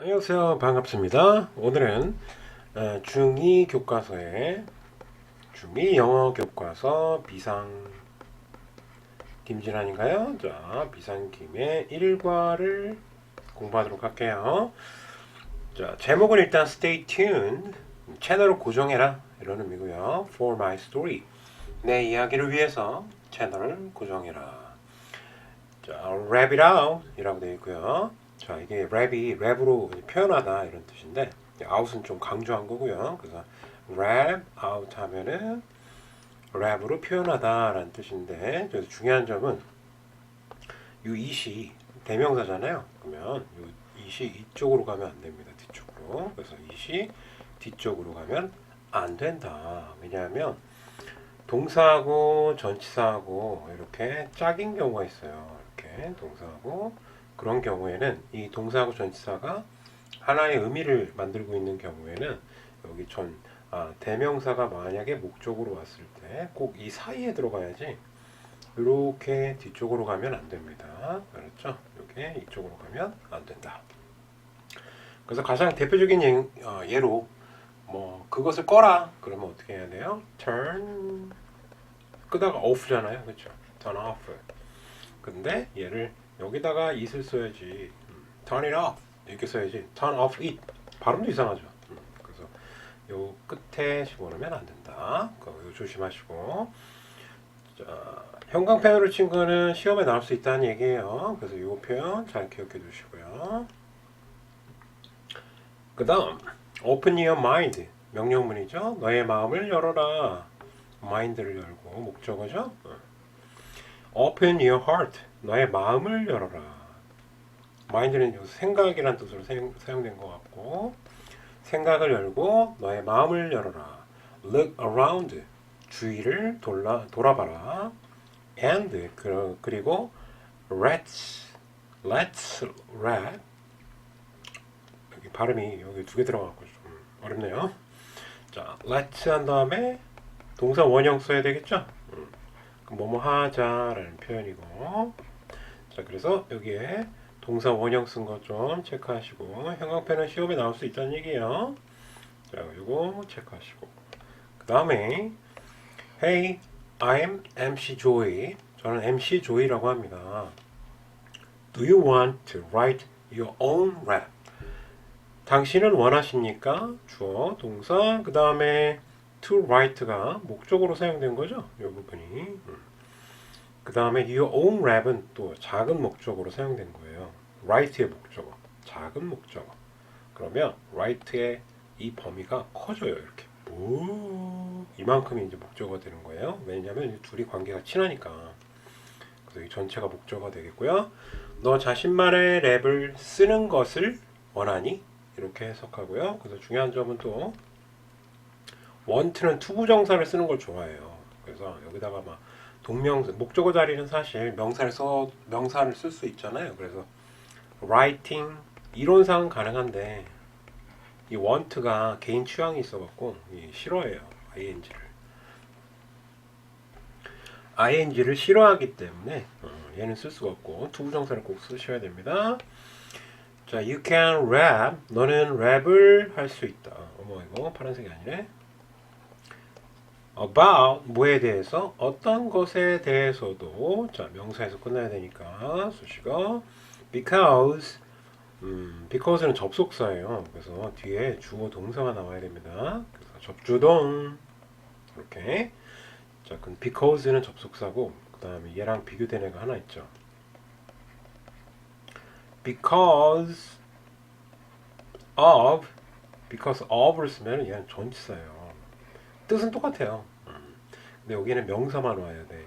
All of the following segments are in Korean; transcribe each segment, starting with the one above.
안녕하세요. 반갑습니다. 오늘은 어, 중2 교과서의 중2 영어 교과서 비상 김진환인가요? 자, 비상김의 1과를 공부하도록 할게요. 자, 제목은 일단 Stay tuned. 채널을 고정해라. 이런 의미고요. For my story. 내 이야기를 위해서 채널을 고정해라. 자, wrap it out 이라고 되어 있고요. 자, 이게 랩이 랩으로 표현하다 이런 뜻인데 out은 좀 강조한 거고요. 그래서 rap out 하면은 랩으로 표현하다라는 뜻인데 그래서 중요한 점은 이 이시 대명사잖아요. 그러면 이 이시 이쪽으로 가면 안 됩니다. 뒤쪽으로. 그래서 이시 뒤쪽으로 가면 안 된다. 왜냐하면 동사하고 전치사하고 이렇게 짝인 경우가 있어요. 이렇게 동사하고 그런 경우에는 이 동사하고 전치사가 하나의 의미를 만들고 있는 경우에는 여기 전 아, 대명사가 만약에 목적으로 왔을 때 꼭 이 사이에 들어가야지 이렇게 뒤쪽으로 가면 안 됩니다. 그렇죠? 이렇게 이쪽으로 가면 안 된다. 그래서 가장 대표적인 예, 어, 예로 뭐 그것을 꺼라 그러면 어떻게 해야 돼요? turn 끄다가 off잖아요, 그렇죠? turn off. 근데 얘를 여기다가 it을 써야지. 음, turn it off 이렇게 써야지. turn off it 발음도 이상하죠. 음, 그래서 요 끝에 집어넣으면 안 된다. 그거 조심하시고. 자, 형광펜으로 친 거는 시험에 나올 수 있다는 얘기예요. 그래서 이 표현 잘 기억해 두시고요. 그 다음 open your mind 명령문이죠. 너의 마음을 열어라. mind를 열고 목적어죠. 어. open your heart 너의 마음을 열어라. mind는 여기서 생각이란 뜻으로 사용, 사용된 것 같고 생각을 열고 너의 마음을 열어라. look around 주위를 돌아, 돌아봐라. and 그, 그리고 let's let's read 여기 발음이 여기 두 개 들어가고 좀 어렵네요. 자, let's 한 다음에 동사 원형 써야 되겠죠? 뭐뭐 하자라는 표현이고 자 그래서 여기에 동사 원형 쓴거좀 체크하시고 형광펜은 시험에 나올 수 있다는 얘기예요. 자 이거 체크하시고 그 다음에 Hey, I'm MC Joey. 저는 MC 조이라고 합니다. Do you want to write your own rap? 당신은 원하십니까? 주어, 동사, 그 다음에 to write가 목적으로 사용된 거죠. 이 부분이. 그 다음에 your own rap은 또 작은 목적으로 사용된 거예요. write의 목적어, 작은 목적어. 그러면 write의 이 범위가 커져요. 이렇게. 오, 이만큼이 이제 목적어가 되는 거예요. 왜냐하면 이 둘이 관계가 친하니까. 그래서 이 전체가 목적어가 되겠고요. 너 자신만의 랩을 쓰는 것을 원하니? 이렇게 해석하고요. 그래서 중요한 점은 또 원트는 투부정사를 쓰는 걸 좋아해요. 그래서 여기다가 막 동명사 목적어 자리는 사실 명사를 써 명사를 쓸 수 있잖아요. 그래서 writing 이론상은 가능한데 이 want가 개인 취향이 있어갖고 이 싫어해요 ing를 ing를 싫어하기 때문에 어, 얘는 쓸 수가 없고 투부정사를 꼭 쓰셔야 됩니다. 자, you can rap. 너는 랩을 할 수 있다. 어머 이거 파란색이 아니네. About 뭐에 대해서 어떤 것에 대해서도 자 명사에서 끝나야 되니까 수식어 because 음, because는 접속사예요. 그래서 뒤에 주어 동사가 나와야 됩니다. 그래서 접주동 이렇게 자 그럼 because는 접속사고 그 다음에 얘랑 비교된 애가 하나 있죠. because of because of를 쓰면 얘는 전치사예요. 뜻은 똑같아요. 음. 근데 여기는 명사만 와야 돼.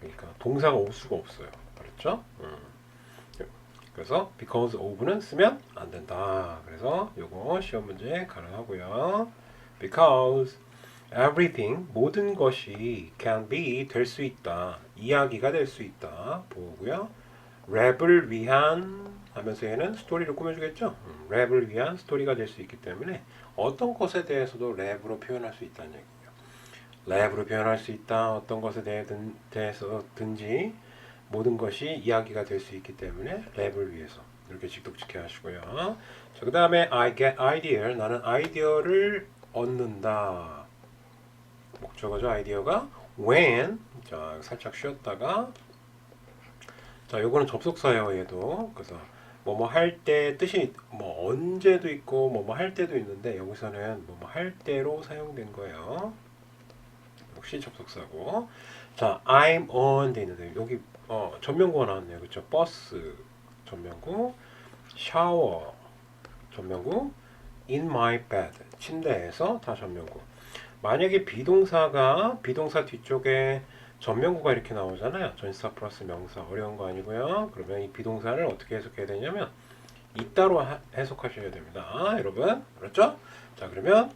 그러니까 동사가 올 수가 없어요. 음. 그래서 because of는 쓰면 안 된다. 그래서 요거 시험 문제 가능하고요. because everything 모든 것이 can be 될 수 있다. 이야기가 될 수 있다. 보고요. 랩을 위한 하면서 얘는 스토리를 꾸며주겠죠. 음, 랩을 위한 스토리가 될 수 있기 때문에 어떤 것에 대해서도 랩으로 표현할 수 있다는 얘기예요. 랩으로 표현할 수 있다. 어떤 것에 대해서든지 모든 것이 이야기가 될 수 있기 때문에 랩을 위해서 이렇게 직독직해 하시고요. 자, 그 다음에 I get idea. 나는 아이디어를 얻는다. 목적어죠, 아이디어가. When. 자, 살짝 쉬었다가. 자, 요거는 접속사예요, 얘도. 그래서 뭐뭐 할 때 뜻이 뭐 언제도 있고 뭐뭐 할 때도 있는데 여기서는 뭐뭐 할 때로 사용된 거예요. 역시 접속사고. 자, I'm on 돼 있는데 여기 어, 전명구가 나왔네요. 그렇죠? 버스 전명구, 샤워 전명구, in my bed 침대에서 다 전명구. 만약에 비동사가 비동사 뒤쪽에 전명구가 이렇게 나오잖아요. 전치사 플러스 명사 어려운 거 아니고요. 그러면 이 비동사를 어떻게 해석해야 되냐면 이따로 하- 해석하셔야 됩니다. 여러분 그렇죠? 자 그러면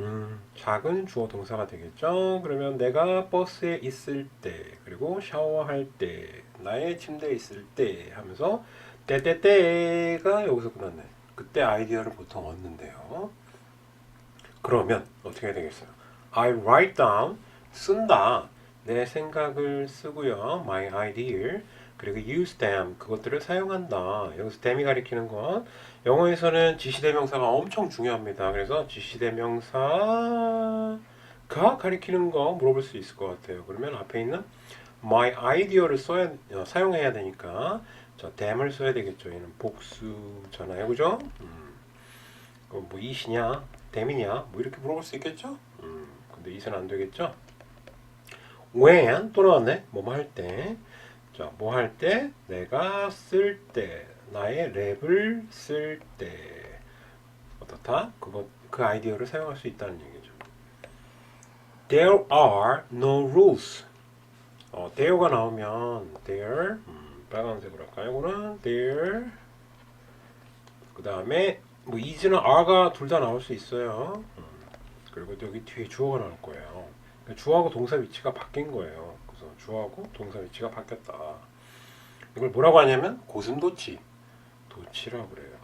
음, 작은 주어 동사가 되겠죠. 그러면 내가 버스에 있을 때 그리고 샤워할 때 나의 침대에 있을 때 하면서 때때때가 여기서 끝났네. 그때 아이디어를 보통 얻는데요. 그러면 어떻게 되겠어요? I write down 쓴다. 내 생각을 쓰고요. My idea 그리고 use them 그것들을 사용한다. 여기서 them이 가리키는 건 영어에서는 지시대명사가 엄청 중요합니다. 그래서 지시대명사가 가리키는 거 물어볼 수 있을 것 같아요. 그러면 앞에 있는 my idea를 써야 어, 사용해야 되니까 저 them을 써야 되겠죠. 얘는 복수잖아요, 그죠? 음. 그럼 뭐 이시냐, them이냐, 뭐 이렇게 물어볼 수 있겠죠? 음. 근데 이는 안 되겠죠? When 또 나왔네. 뭐뭐 할 때. 자, 뭐 할 때? 내가 쓸 때. 나의 랩을 쓸 때. 어떻다? 그거 그 아이디어를 사용할 수 있다는 얘기죠. There are no rules. 어, there가 나오면 there 음, 빨간색으로 할까요? 이거는 there 그 다음에 뭐 is나 are가 둘 다 나올 수 있어요. 음, 그리고 여기 뒤에 주어가 나올 거예요. 주어하고 동사 위치가 바뀐 거예요. 그래서 주어하고 동사 위치가 바뀌었다. 이걸 뭐라고 하냐면 고슴도치, 도치라고 그래요.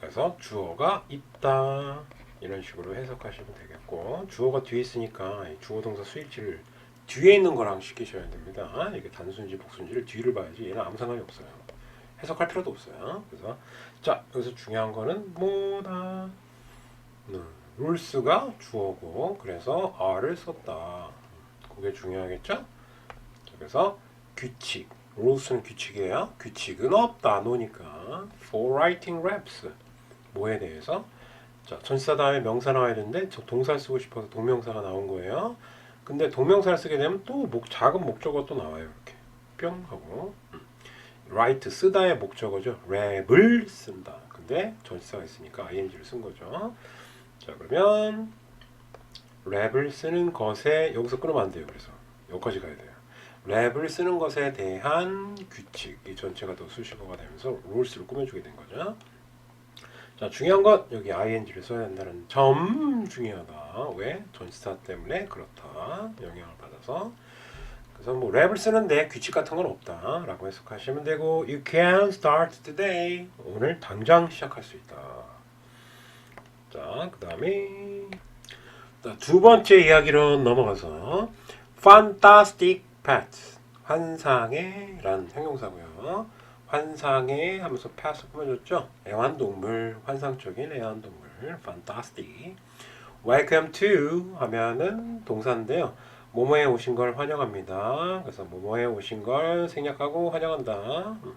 그래서 주어가 있다 이런 식으로 해석하시면 되겠고 주어가 뒤에 있으니까 이 주어 동사 수일치를 뒤에 있는 거랑 시키셔야 됩니다. 이게 단순지 복순지를 뒤를 봐야지 얘는 아무 상관이 없어요. 해석할 필요도 없어요. 그래서 자 여기서 중요한 거는 뭐다. 음, 룰스가 주어고 그래서 are를 썼다. 그게 중요하겠죠? 자, 그래서 규칙. 룰스는 규칙이에요. 규칙은 없다. 노니까. For writing raps. 뭐에 대해서? 자, 전치사 다음에 명사 나와야 되는데 저 동사를 쓰고 싶어서 동명사가 나온 거예요. 근데 동명사를 쓰게 되면 또 목, 작은 목적어 또 나와요. 이렇게 뿅 하고 음. write 쓰다의 목적어죠. 랩을 쓴다. 근데 전치사가 있으니까 ing를 쓴 거죠. 자 그러면 랩을 쓰는 것에 여기서 끊으면 안 돼요. 그래서 여기까지 가야 돼요. 랩을 쓰는 것에 대한 규칙 이 전체가 더 수식어가 되면서 룰스를 꾸며주게 된 거죠. 자 중요한 건 여기 ing를 써야 된다는 점 중요하다. 왜? 전치사 때문에 그렇다. 영향을 받아서. 그래서 뭐 랩을 쓰는데 규칙 같은 건 없다라고 해석하시면 되고 You can start today. 오늘 당장 시작할 수 있다. 자, 그 다음에 두 번째 이야기로 넘어가서 Fantastic Pets 환상의 라는 형용사고요. 환상의 하면서 pets 꾸며줬죠. 애완동물, 환상적인 애완동물 Fantastic Welcome to 하면은 동사인데요. 모모에 오신 걸 환영합니다. 그래서 모모에 오신 걸 생략하고 환영한다. 음.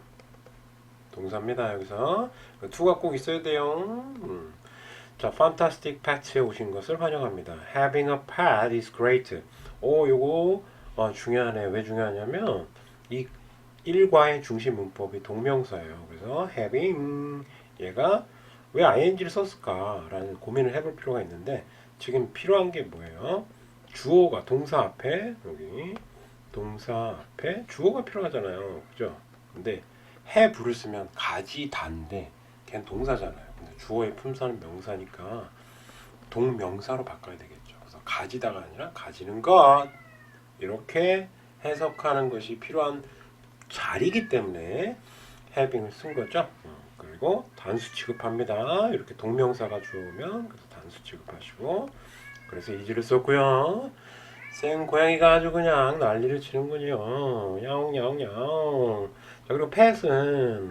동사입니다. 여기서 to가 꼭 있어야 돼요. 음. 자, Fantastic Pets에 오신 것을 환영합니다. Having a pet is great. 오, 요거 어, 중요하네. 왜 중요하냐면 이 일과의 중심 문법이 동명사예요. 그래서 having 얘가 왜 ing를 썼을까라는 고민을 해볼 필요가 있는데 지금 필요한 게 뭐예요? 주어가 동사 앞에 여기 동사 앞에 주어가 필요하잖아요. 그죠? 근데 해부를 쓰면 가지 단데 걔는 동사잖아요. 주어의 품사는 명사니까 동명사로 바꿔야 되겠죠. 그래서 가지다가 아니라 가지는 것 이렇게 해석하는 것이 필요한 자리이기 때문에 having을 쓴 거죠. 어, 그리고 단수 취급합니다. 이렇게 동명사가 그래서 단수 취급하시고 그래서 이지를 썼고요. 생 고양이가 아주 그냥 난리를 치는군요. 야옹야옹야옹. 자 그리고 펫은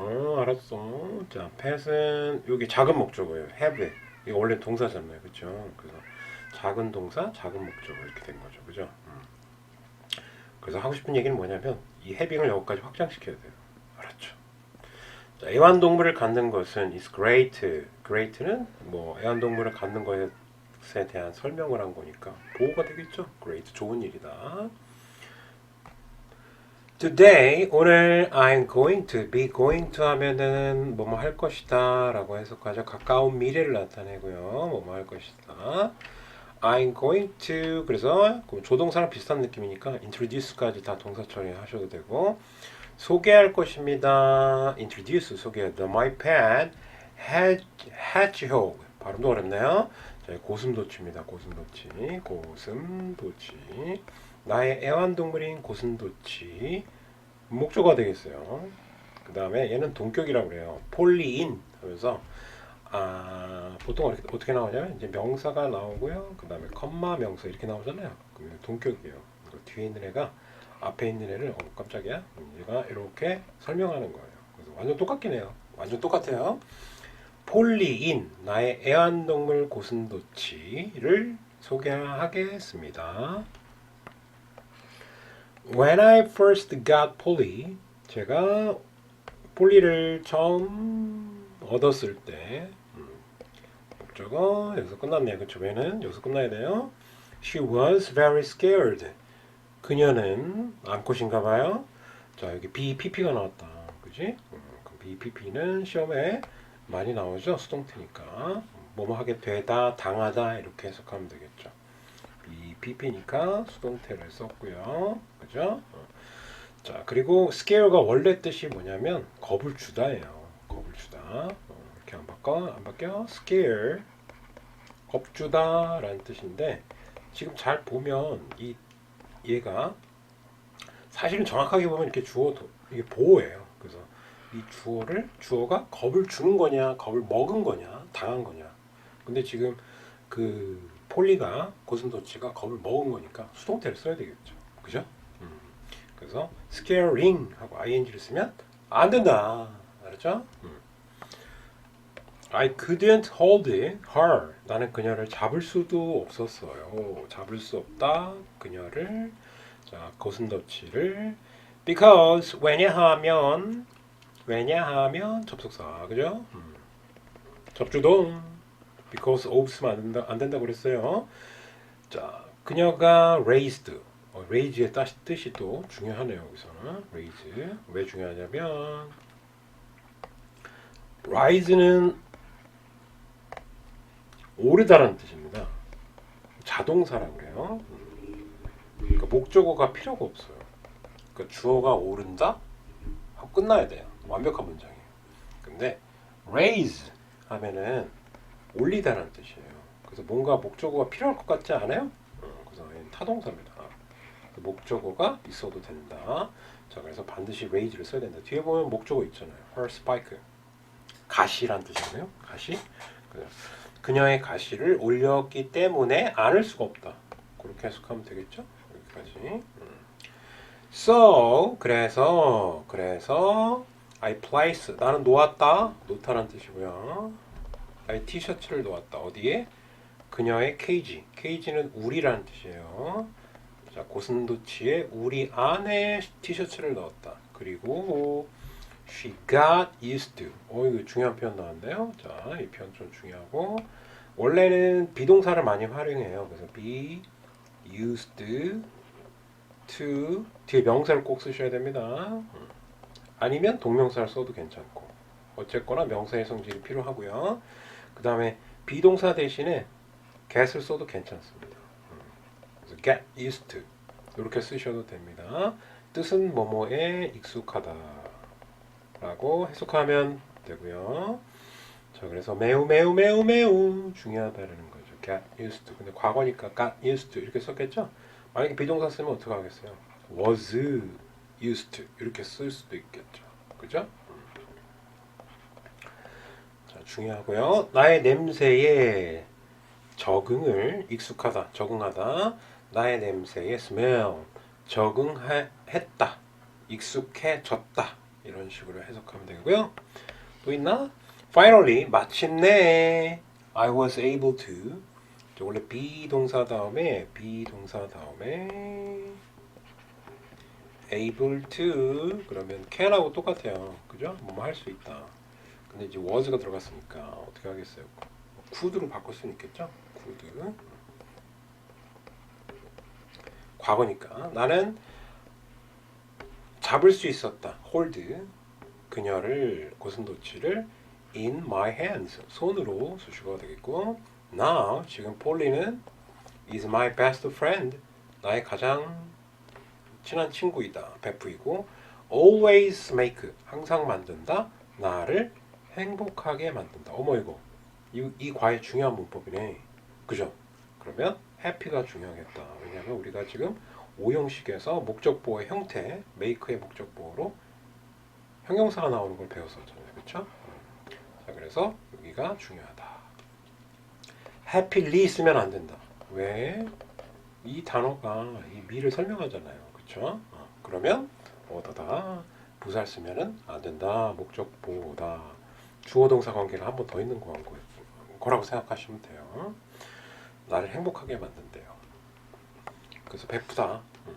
어 알았어. 자 펫은 여기 작은 목적어예요. have. 이거 원래 동사잖아요, 그렇죠? 그래서 작은 동사, 작은 목적어 이렇게 된 거죠, 그죠? 음. 그래서 하고 싶은 얘기는 뭐냐면 이 해빙을 여기까지 확장시켜야 돼요. 알았죠? 자, 애완동물을 갖는 것은 is great. great는 뭐 애완동물을 갖는 것에 대한 설명을 한 거니까 보호가 되겠죠. great 좋은 일이다. Today 오늘 I'm going to be going to 하면은 뭐뭐 할 것이다 라고 해석하죠. 가까운 미래를 나타내고요. 뭐뭐 할 것이다. I'm going to 그래서 그 조동사랑 비슷한 느낌이니까 introduce까지 다 동사 처리하셔도 되고 소개할 것입니다. introduce 소개. The my pet hedge, hedgehog 발음도 어렵네요. 자, 고슴도치입니다. 고슴도치. 고슴도치. 나의 애완동물인 고슴도치. 목조가 되겠어요. 그 다음에 얘는 동격이라고 그래요. 폴리인 하면서 아, 보통 어떻게, 어떻게 나오냐면 이제 명사가 나오고요. 그 다음에 컴마 명사 이렇게 나오잖아요. 그러면 동격이에요. 그 뒤에 있는 애가 앞에 있는 애를 어 깜짝이야. 얘가 이렇게 설명하는 거예요. 그래서 완전 똑같긴 해요. 완전 똑같아요. 폴리인 나의 애완동물 고슴도치를 소개하겠습니다. When I first got Polly, 제가 폴리를 처음 얻었을 때 음, 목적어 여기서 끝났네요. 그쵸? 왜는 여기서 끝나야 돼요. She was very scared. 그녀는 암컷인가 봐요. 자 여기 BPP가 나왔다. 그지? 음, 그 BPP는 시험에 많이 나오죠. 수동태니까 뭐뭐 하게 되다, 당하다 이렇게 해석하면 되겠죠. BPP니까 수동태를 썼고요. 그죠? 어. 자 그리고 scare가 원래 뜻이 뭐냐면 겁을 주다예요. 겁을 주다. 어, 이렇게 안 바꿔 안 바뀌어? scare 겁주다라는 뜻인데 지금 잘 보면 이 얘가 사실은 정확하게 보면 이렇게 주어 도- 이게 보호예요. 그래서 이 주어를 주어가 겁을 주는 거냐, 겁을 먹은 거냐, 당한 거냐. 근데 지금 그 폴리가 고슴도치가 겁을 먹은 거니까 수동태를 써야 되겠죠. 그죠? 음. 그래서 scaring 하고 ing를 쓰면 안 된다. 알았죠? 음. I couldn't hold her. 나는 그녀를 잡을 수도 없었어요. 잡을 수 없다. 그녀를 자 고슴도치를 because 왜냐하면 왜냐하면 접속사 그죠? 음. 접주동 because of 쓰면 안 된다 안 된다고 그랬어요. 자 그녀가 raised 어, raise의 뜻이 또 중요하네요 여기서는 raise 왜 중요하냐면 rise는 오르다라는 뜻입니다. 자동사라고 그래요. 음. 그러니까 목적어가 필요가 없어요. 그러니까 주어가 오른다 하고 끝나야 돼요. 완벽한 문장이에요. 근데 raise 하면은 올리다라는 뜻이에요. 그래서 뭔가 목적어가 필요할 것 같지 않아요? 어, 그래서 타동사입니다. 그 목적어가 있어도 된다. 자, 그래서 반드시 raise를 써야 된다. 뒤에 보면 목적어 있잖아요. her spike. 가시란 뜻이네요. 가시. 그녀의 가시를 올렸기 때문에 안을 수가 없다. 그렇게 해석하면 되겠죠? 여기까지. 음. So 그래서 그래서 I place 나는 놓았다. 놓다란 뜻이고요. I 티셔츠를 놓았다. 어디에? 그녀의 케이지. 케이지는 우리라는 뜻이에요. 자 고슴도치의 우리 안에 티셔츠를 넣었다. 그리고 She got used to. 어, 이거 중요한 표현 나왔는데요. 자, 이 표현 좀 중요하고. 원래는 비동사를 많이 활용해요. 그래서 be used to 뒤에 명사를 꼭 쓰셔야 됩니다. 음. 아니면 동명사를 써도 괜찮고. 어쨌거나 명사의 성질이 필요하고요. 그 다음에 비동사 대신에 get을 써도 괜찮습니다. 음. 그래서 get used to 이렇게 쓰셔도 됩니다. 뜻은 뭐뭐에 익숙하다. 라고 해석하면 되고요. 자, 그래서 매우 매우 매우 매우 중요하다라는 거죠. get used to. 근데 과거니까 got used to 이렇게 썼겠죠? 만약에 비동사 쓰면 어떻게 하겠어요? was used to 이렇게 쓸 수도 있겠죠. 그죠? 자, 중요하고요. 나의 냄새에 적응을 익숙하다, 적응하다. 나의 냄새에 smell 적응했다 익숙해졌다 이런 식으로 해석하면 되고요 또 있나? Finally 마침내 I was able to 저 원래 be 동사 다음에 be 동사 다음에 able to 그러면 can하고 똑같아요 그죠? 뭐뭐 할수 있다 근데 이제 was가 들어갔으니까 어떻게 하겠어요 could로 바꿀 수는 있겠죠? could 과거니까 나는 잡을 수 있었다. hold 그녀를 고슴도치를 in my hands 손으로 수식어가 되겠고 now 지금 폴리는 is my best friend 나의 가장 친한 친구이다. 베프이고 always make 항상 만든다. 나를 행복하게 만든다. 어머 이거 이, 이 과의 중요한 문법이네. 그죠? 그러면 happy가 중요하겠다. 왜냐하면 우리가 지금 오형식에서 목적보호의 형태, make의 목적보호로 형용사가 나오는 걸 배웠었잖아요. 그렇죠? 자, 그래서 여기가 중요하다. happily 쓰면 안 된다. 왜? 이 단어가 이 미를 설명하잖아요. 그렇죠? 어, 그러면 어떠다 부사를 쓰면은 안 된다. 목적보호다. 주어 동사 관계가 한 번 더 있는 거- 거라고 생각하시면 돼요. 나를 행복하게 만든대요. 그래서 베푸다. 음.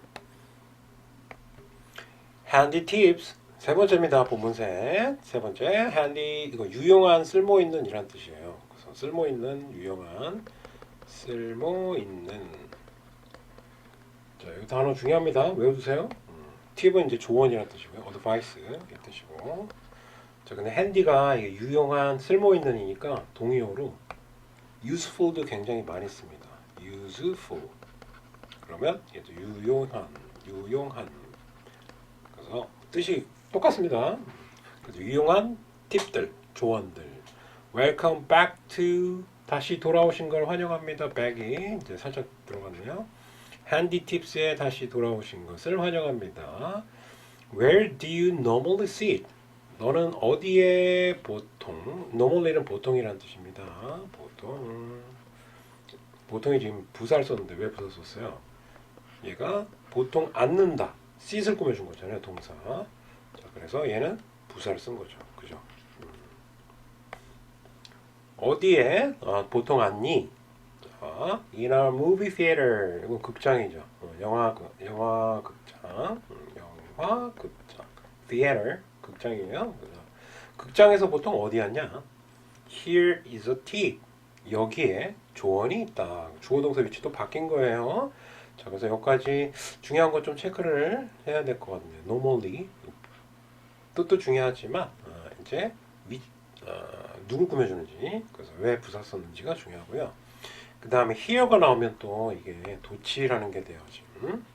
handy tips 세 번째입니다. 본문세 세 번째 handy 이거 유용한 쓸모 있는 이란 뜻이에요. 그래서 쓸모 있는 유용한 쓸모 있는 자 이 단어 중요합니다. 외워두세요. 음, 팁은 이제 조언이라는 뜻이고요. advice 이 뜻이고 자 근데 handy가 유용한 쓸모 있는이니까 동의어로 useful도 굉장히 많이 씁니다. useful 그러면 얘도 유용한 유용한 그래서 뜻이 똑같습니다. 그래서 유용한 팁들 조언들 welcome back to 다시 돌아오신 걸 환영합니다. back이 이제 살짝 들어갔네요. handy tips에 다시 돌아오신 것을 환영합니다. where do you normally sit? 너는 어디에 보통 normally는 보통이라는 뜻입니다. 보통 보통이 지금 부사를 썼는데 왜 부사 썼어요? 얘가 보통 앉는다. sit을 꾸며준 거잖아요. 동사. 자, 그래서 얘는 부사를 쓴 거죠. 그죠? 음. 어디에 아, 보통 앉니? 자, in a movie theater. 이건 극장이죠. 어, 영화 극- 영화 극장. 음, 영화 극장. theater 극장이에요. 극장에서 보통 어디 앉냐? Here is a tip. 여기에 조언이 있다. 주어 동사 위치도 바뀐 거예요. 자, 그래서 여기까지 중요한 것 좀 체크를 해야 될 것 같네요. normally 뜻도 중요하지만 어, 이제 위, 어, 누구 꾸며주는지 그래서 왜 부사 썼는지가 중요하고요. 그 다음에 here가 나오면 또 이게 도치라는 게 돼요 지금. 음,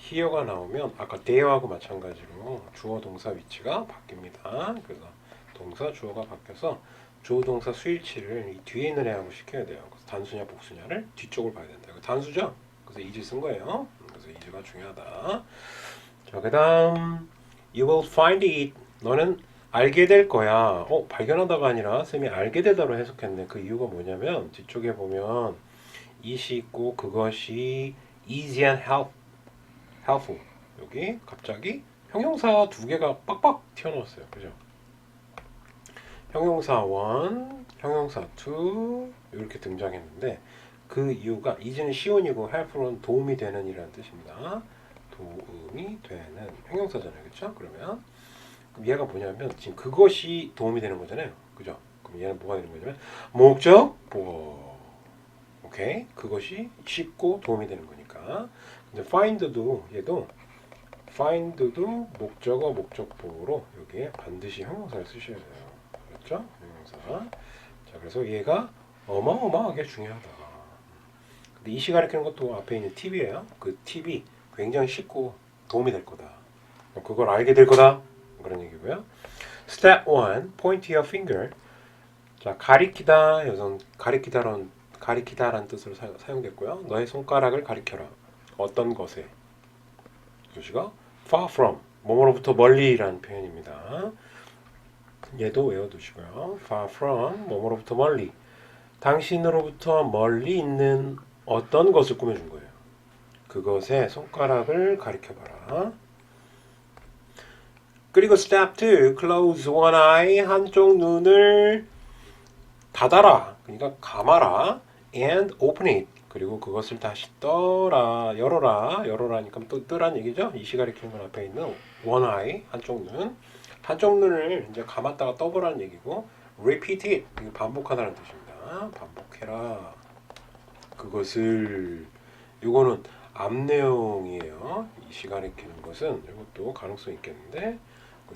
here가 나오면 아까 there하고 마찬가지로 주어 동사 위치가 바뀝니다. 그래서 동사 주어가 바뀌어서 주어 동사 수일치를 이 뒤에 있는 애하고 시켜야 돼요. 그래서 단수냐 복수냐를 뒤쪽을 봐야 된다. 단수죠? 그래서 이즈 쓴 거예요. 음, 그래서 이즈가 중요하다. 자, 그다음 you will find it. 너는 알게 될 거야. 어, 발견하다가 아니라 쌤이 알게 되다로 해석했네. 그 이유가 뭐냐면 뒤쪽에 보면 이시 있고 그것이 easy and help, helpful. 여기 갑자기 형용사 두 개가 빡빡 튀어나왔어요. 그죠? 형용사 1, 형용사 2 이렇게 등장했는데 그 이유가 이제는 시온이고 helpful은 도움이 되는 이라는 뜻입니다. 도움이 되는 형용사잖아요. 그렇죠? 그러면 얘가 뭐냐면 지금 그것이 도움이 되는 거잖아요. 그죠? 그럼 얘는 뭐가 되는 거냐면 목적보 오케이? 그것이 쉽고 도움이 되는 거니까. 근데 find도 얘도 find도 목적어 목적보로 여기에 반드시 형용사를 쓰셔야 돼요. 그렇죠? 형용사. 자, 그래서 얘가 어마어마하게 중요하다. 근데 이시 가리키는 것도 앞에 있는 팁이에요. 그 팁이 굉장히 쉽고 도움이 될 거다. 그걸 알게 될 거다. 그런 얘기고요. Step 1. Point your finger. 자, 가리키다. 여기서 가리키다란 가리키다라는 뜻으로 사, 사용됐고요. 너의 손가락을 가리켜라. 어떤 것에? 교시가 far from. 뭐뭐로부터 멀리라는 표현입니다. 얘도 외워두시고요. far from. 뭐뭐로부터 멀리. 당신으로부터 멀리 있는 어떤 것을 꾸며준 거예요. 그것에 손가락을 가리켜봐라. 그리고 step 2, close one eye, 한쪽 눈을 닫아라. 그러니까 감아라. and open it. 그리고 그것을 다시 떠라, 열어라, 열어라니까 또 뜨란 얘기죠. 이 시가 리 키는 건 앞에 있는 eye, 한쪽 눈. 한쪽 눈을 이제 감았다가 떠보라는 얘기고, repeat it. 반복하다는 뜻입니다. 반복해라. 그것을, 이거는 앞 내용이에요. 이 시간에 키는 것은 이것도 가능성 있겠는데,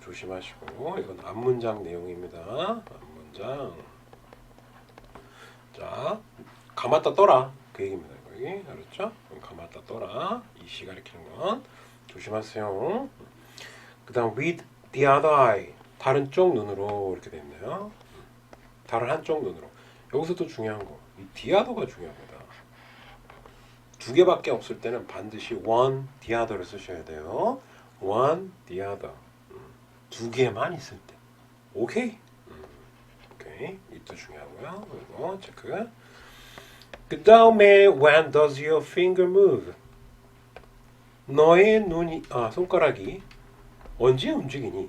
조심하시고, 이건 앞문장 내용입니다. 앞문장. 자, 감았다 떠라. 그 얘기입니다. 여기 알았죠? 감았다 떠라. 이시 가리키는 건 조심하세요. 그다음 with the other eye 다른 쪽 눈으로 이렇게 돼 있네요. 다른 한쪽 눈으로. 여기서 또 중요한 거, other가 중요합니다. 두 개밖에 없을 때는 반드시 one the other를 쓰셔야 돼요. one the other. 음, 두 개만 있을 때. 오케이? 음, 오케이. 이도 중요하고요. 이거 체크. 그 다음에 when does your finger move? 너의 눈이 아 손가락이 언제 움직이니?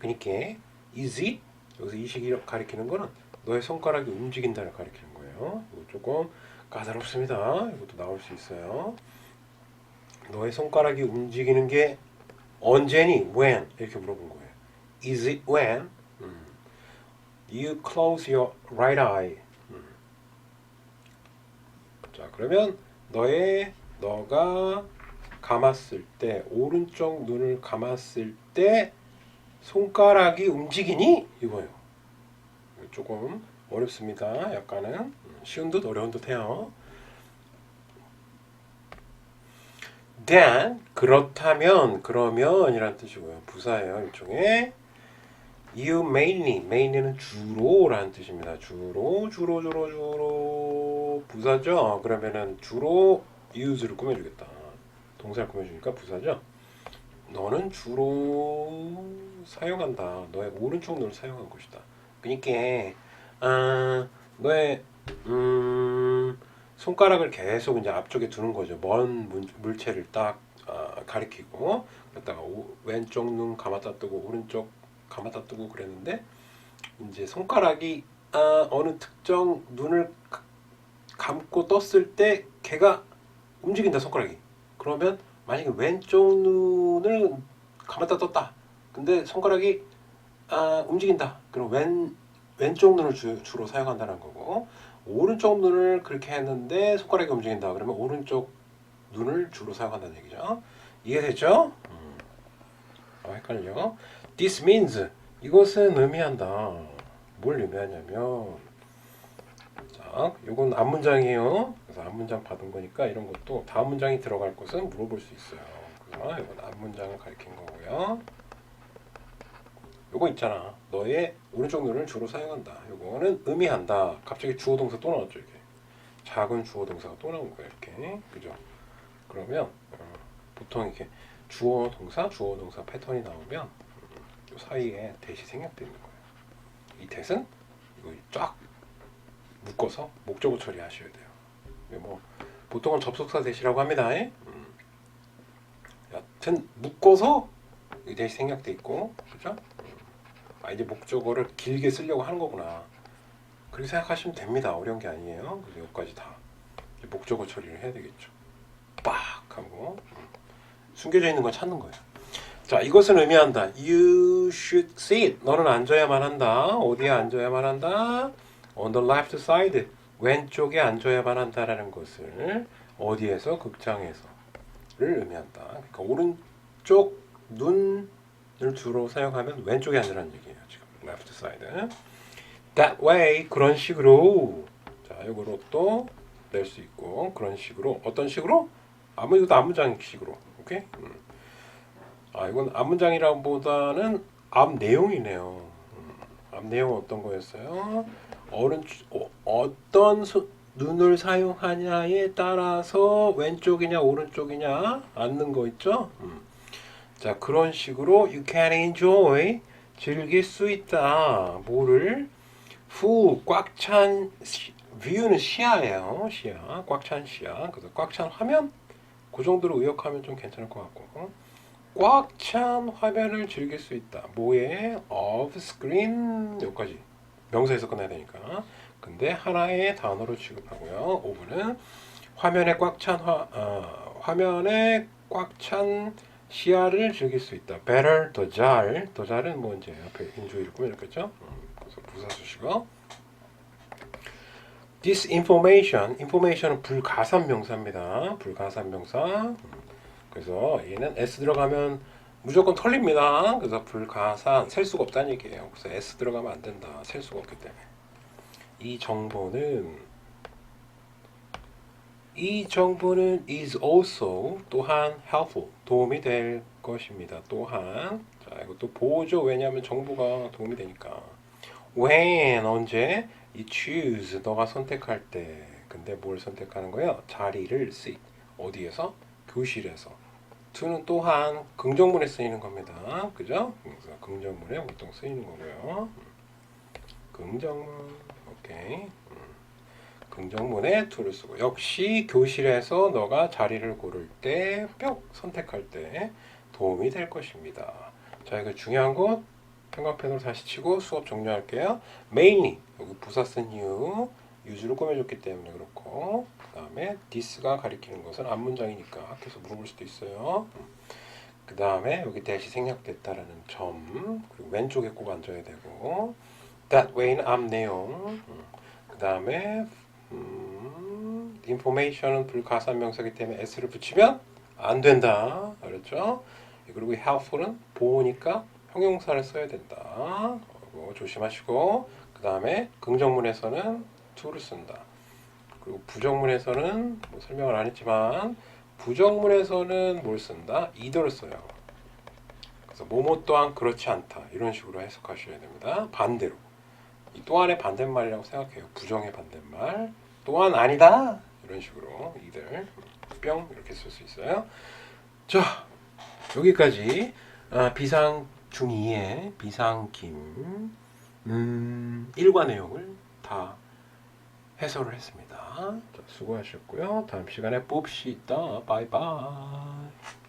그러니까 is it 여기서 이 시기 가리키는 거는 너의 손가락이 움직인다를 가리키는 거예요. 이거 조금 까다롭습니다. 이것도 나올 수 있어요. 너의 손가락이 움직이는 게 언제니? when 이렇게 물어본 거예요. is it when? 음. you close your right eye 자, 그러면 너의 너가 감았을 때 오른쪽 눈을 감았을 때 손가락이 움직이니 이거예요. 조금 어렵습니다. 약간은 음, 쉬운 듯 어려운 듯해요. then 그렇다면 그러면이란 뜻이고요. 부사예요. 일종의 you mainly mainly는 주로라는 뜻입니다. 주로 주로 주로 주로 부사죠. 그러면은 주로 use를 꾸며주겠다. 동사를 꾸며주니까 부사죠. 너는 주로 사용한다. 너의 오른쪽 눈을 사용한 것이다. 그러니까 아, 너의 음, 손가락을 계속 이제 앞쪽에 두는 거죠. 먼 물- 물체를 딱 아, 가리키고 그랬다가 오- 왼쪽 눈 감았다 뜨고 오른쪽 감았다 뜨고 그랬는데 이제 손가락이 아, 어느 특정 눈을 가- 감고 떴을 때 걔가 움직인다 손가락이 그러면 만약에 왼쪽 눈을 감았다 떴다 근데 손가락이 아, 움직인다 그럼 왼 왼쪽 눈을 주, 주로 사용한다는 거고 오른쪽 눈을 그렇게 했는데 손가락이 움직인다 그러면 오른쪽 눈을 주로 사용한다는 얘기죠 이해됐죠? 음. 아, 헷갈려 This means 이것은 의미한다. 뭘 의미하냐면 자, 이건 앞 문장이에요. 그래서 앞 문장 받은 거니까 이런 것도 다음 문장이 들어갈 것은 물어볼 수 있어요. 그래서 이건 앞 문장을 가리킨 거고요. 요거 있잖아. 너의 오른쪽 눈을 주로 사용한다. 요거는 의미한다. 갑자기 주어 동사 또 나왔죠, 이게. 작은 주어 동사가 또 나온 거야, 이렇게. 그죠? 그러면 어, 보통 이렇게 주어 동사, 주어 동사 패턴이 나오면 요 사이에 대시 생략되는 거예요. 이 대은 이거 쫙 묶어서 목적어 처리하셔야 돼요. 이게 뭐 보통은 접속사 대시라고 합니다. 예? 음. 여튼 묶어서 이 대시 생략돼 있고 그죠? 음. 아 이제 목적어를 길게 쓰려고 하는 거구나. 그렇게 생각하시면 됩니다. 어려운 게 아니에요. 그래서 여기까지 다 목적어 처리를 해야 되겠죠. 빡 하고 음. 숨겨져 있는 걸 찾는 거예요. 자, 이것은 의미한다. You should sit. 너는 앉아야만 한다. 어디에 앉아야만 한다? On the left side. 왼쪽에 앉아야만 한다라는 것을 어디에서 극장에서를 의미한다. 그러니까 오른쪽 눈을 주로 사용하면 왼쪽에 앉으라는 얘기예요. 지금 left side. That way 그런 식으로 자, 이거로 또 낼 수 있고 그런 식으로 어떤 식으로? 아무 이것도 앞문장식으로. 오케이? 음. 아 이건 앞 문장이라기보다는 앞 내용이네요. 음, 앞 내용 어떤 거였어요? 어른 어, 어떤 소, 눈을 사용하냐에 따라서 왼쪽이냐 오른쪽이냐 앉는 거 있죠? 음. 자 그런 식으로 you can enjoy 즐길 수 있다. 뭐를 full 꽉찬 view는 시야예요. 시야. 꽉 찬 시야. 그래서 꽉 찬 화면 그 정도로 의역하면 좀 괜찮을 것 같고 꽉 찬 화면을 즐길 수 있다. 뭐에 of screen 여기까지 명사에서 끝나야 되니까. 근데 하나의 단어로 취급하고요. of는 화면에 꽉찬 화, 어, 화면에 꽉 찬 시야를 즐길 수 있다. better 더 잘, 더 잘은 뭐 이제 앞에 인조이를 꾸며줬겠죠. 음, 부사수식어. This information, information은 불가산 명사입니다. 불가산 명사. 음, 그래서 얘는 s 들어가면 무조건 털립니다. 그래서 불가산 셀 수가 없다는 얘기예요. 그래서 s 들어가면 안 된다. 셀 수가 없기 때문에 이 정보는 이 정보는 is also 또한 helpful 도움이 될 것입니다. 또한 자 이것도 보죠. 왜냐하면 정보가 도움이 되니까. When 언제 이 choose 너가 선택할 때 근데 뭘 선택하는 거예요? 자리를 sit 어디에서? 교실에서. To는 또한 긍정문에 쓰이는 겁니다. 그죠? 그래서 긍정문에 보통 쓰이는 거고요. 긍정문 오케이. 긍정문에 to를 쓰고 역시 교실에서 너가 자리를 고를 때 뿅 선택할 때 도움이 될 것입니다. 자 이거 중요한 것 평강펜으로 다시 치고 수업 종료할게요. mainly 여기 부사 쓴 이유 유주를 꾸며줬기 때문에 그렇고 그 다음에 this가 가리키는 것은 앞문장이니까 학교에서 물어볼 수도 있어요. 그 다음에 여기 대시 생략됐다라는 점 그리고 왼쪽에 꼭 앉아야 되고 that way는 앞 내용 그 다음에 음, information은 불가산 명사기 때문에 s를 붙이면 안 된다. 알았죠? 그리고 helpful은 보호니까 형용사를 써야 된다. 조심하시고 그 다음에 긍정문에서는 to를 쓴다. 그리고 부정문에서는 뭐 설명을 안 했지만 부정문에서는 뭘 쓴다? either를 써요. 그래서 뭐뭐 또한 그렇지 않다 이런 식으로 해석하셔야 됩니다. 반대로 이 또한의 반대말이라고 생각해요. 부정의 반대말. 또한 아니다. 이런 식으로 이들 뿅 이렇게 쓸 수 있어요. 자 여기까지 아, 비상 중2의 비상김 음, 일과 내용을 다 해설을 했습니다. 자, 수고하셨고요. 다음 시간에 봅시다. 바이바이.